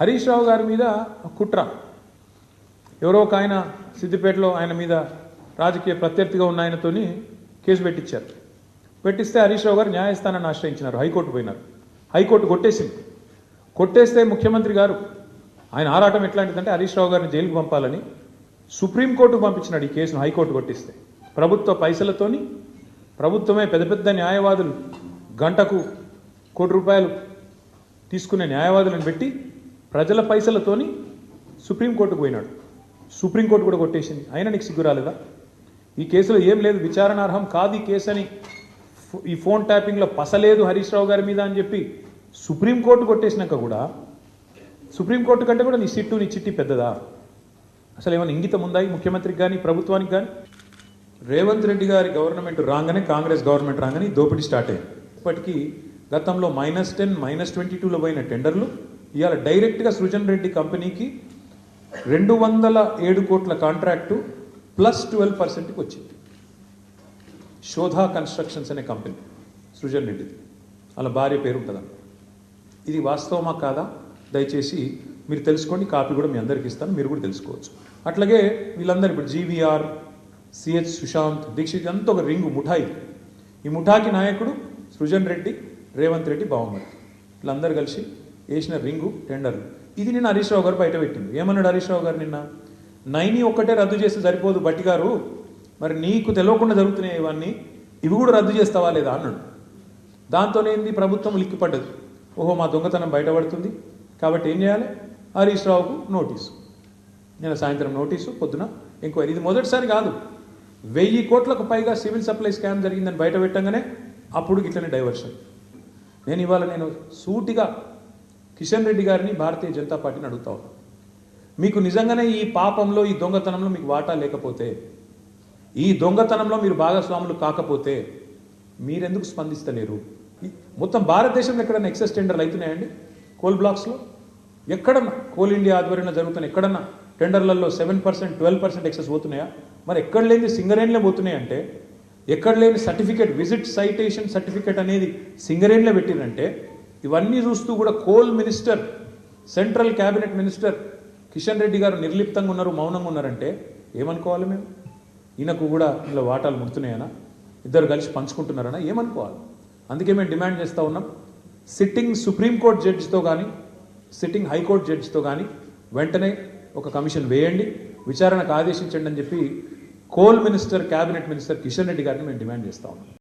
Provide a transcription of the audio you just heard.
హరీష్ రావు గారి మీద కుట్ర. ఎవరో ఒక ఆయన సిద్దిపేటలో ఆయన మీద రాజకీయ ప్రత్యర్థిగా ఉన్న ఆయనతోని కేసు పెట్టించారు. పెట్టిస్తే హరీష్ రావు గారు న్యాయస్థానాన్ని ఆశ్రయించినారు హైకోర్టు పోయినారు. హైకోర్టు కొట్టేసింది. కొట్టేస్తే ముఖ్యమంత్రి గారు ఆయన ఆరాటం ఎట్లాంటిదంటే హరీష్ రావు గారిని జైలుకు పంపాలని సుప్రీంకోర్టుకు పంపించినాడు ఈ కేసును హైకోర్టు కొట్టిస్తే. ప్రభుత్వ పైసలతోని ప్రభుత్వమే పెద్ద పెద్ద న్యాయవాదులు గంటకు కోటి రూపాయలు తీసుకునే న్యాయవాదులను పెట్టి ప్రజల పైసలతోని సుప్రీంకోర్టుకు పోయినాడు. సుప్రీంకోర్టు కూడా కొట్టేసింది. అయినా నీకు సిగ్గు రాలేదా? ఈ కేసులో ఏం లేదు విచారణార్హం కాదు ఈ కేసు అని ఈ ఫోన్ ట్యాపింగ్లో పసలేదు హరీష్ రావు గారి మీద అని చెప్పి సుప్రీంకోర్టు కొట్టేసినాక కూడా సుప్రీంకోర్టు కంటే కూడా నీ సిట్టు నీ చిట్టి పెద్దదా? అసలు ఏమైనా ఇంగితం ఉందా ఈ ముఖ్యమంత్రికి కానీ ప్రభుత్వానికి కానీ రేవంత్ రెడ్డి గారి గవర్నమెంట్ రాగానే కాంగ్రెస్ గవర్నమెంట్ రాగానే దోపిడీ స్టార్ట్ అయింది. ఇప్పటికీ గతంలో మైనస్ టెన్ మైనస్ ట్వంటీ టూలో పోయిన టెండర్లు ఇవాళ డైరెక్ట్గా సృజన్ రెడ్డి కంపెనీకి రెండు వందల ఏడు కోట్ల కాంట్రాక్టు ప్లస్ ట్వెల్వ్ పర్సెంట్కి వచ్చింది. శోధా కన్స్ట్రక్షన్స్ అనే కంపెనీ సృజన్ రెడ్డిది. వాళ్ళ భార్య పేరు ఉంటుందా ఇది వాస్తవమా కాదా? దయచేసి మీరు తెలుసుకోండి కాపీ కూడా మీ అందరికి ఇస్తాను మీరు కూడా తెలుసుకోవచ్చు. అట్లాగే వీళ్ళందరూ ఇప్పుడు జీవీఆర్ సిహెచ్ సుశాంత్ దీక్షిత్ అంతా ఒక రింగు ముఠాయి. ఈ ముఠాకి నాయకుడు సృజన్ రెడ్డి రేవంత్ రెడ్డి బావమరి వీళ్ళందరూ కలిసి వేసిన రింగు టెండర్లు ఇది నిన్న హరీష్ రావు గారు బయట పెట్టింది. ఏమన్నాడు హరీష్ రావు గారు నిన్న? నైని ఒక్కటే రద్దు చేస్తే సరిపోదు బట్టి గారు. మరి నీకు తెలియకుండా జరుగుతున్నాయి ఇవన్నీ. ఇవి కూడా రద్దు చేస్తావా లేదా అన్నాడు. దాంతోనేంది ప్రభుత్వం లిక్కిపడ్డది ఓహో మా దొంగతనం బయటపడుతుంది. కాబట్టి ఏం చేయాలి? హరీష్ రావుకు నోటీసు. నేను సాయంత్రం నోటీసు పొద్దున ఎంక్వైరీ. ఇది మొదటిసారి కాదు. వెయ్యి కోట్లకు పైగా సివిల్ సప్లై స్కామ్ జరిగిందని బయట పెట్టంగానే అప్పుడు ఇట్లనే డైవర్షన్. నేను ఇవాళ నేను సూటిగా కిషన్ రెడ్డి గారిని భారతీయ జనతా పార్టీని అడుగుతా ఉన్నా. మీకు నిజంగానే ఈ పాపంలో ఈ దొంగతనంలో మీకు వాటా లేకపోతే ఈ దొంగతనంలో మీరు భాగస్వాములు కాకపోతే మీరెందుకు స్పందిస్తలేరు? మొత్తం భారతదేశంలో ఎక్కడన్నా ఎక్సెస్ టెండర్లు అవుతున్నాయండి? కోల్ బ్లాక్స్లో? ఎక్కడన్నా? కోల్ ఇండియా ఆధ్వర్యంలో జరుగుతున్న ఎక్కడన్నా టెండర్లలో seven percent twelve percent excess పోతున్నాయా? మరి ఎక్కడ లేని సింగరేణిలో పోతున్నాయంటే ఎక్కడ లేని సర్టిఫికేట్ విజిట్ సైటేషన్ సర్టిఫికేట్ అనేది సింగరేణిలో పెట్టిరంటే ఇవన్నీ చూస్తూ కూడా coal minister central cabinet minister Kishan Reddy garu నిర్లిప్తంగా ఉన్నారు మౌనంగా ఉన్నారంటే ఏమనుకోవాలి మేము? ఈయనకు కూడా ఇందులో వాటాలు ముడుతున్నాయనా? ఇద్దరు కలిసి పంచుకుంటున్నారనా? ఏమనుకోవాలి? అందుకే మేము డిమాండ్ చేస్తూ ఉన్నాం సిట్టింగ్ సుప్రీంకోర్టు జడ్జితో కానీ సిట్టింగ్ హైకోర్టు జడ్జితో కానీ వెంటనే ఒక కమిషన్ వేయండి విచారణకు ఆదేశించండి అని చెప్పి coal minister cabinet minister Kishan Reddy గారిని మేము డిమాండ్ చేస్తా ఉన్నాం.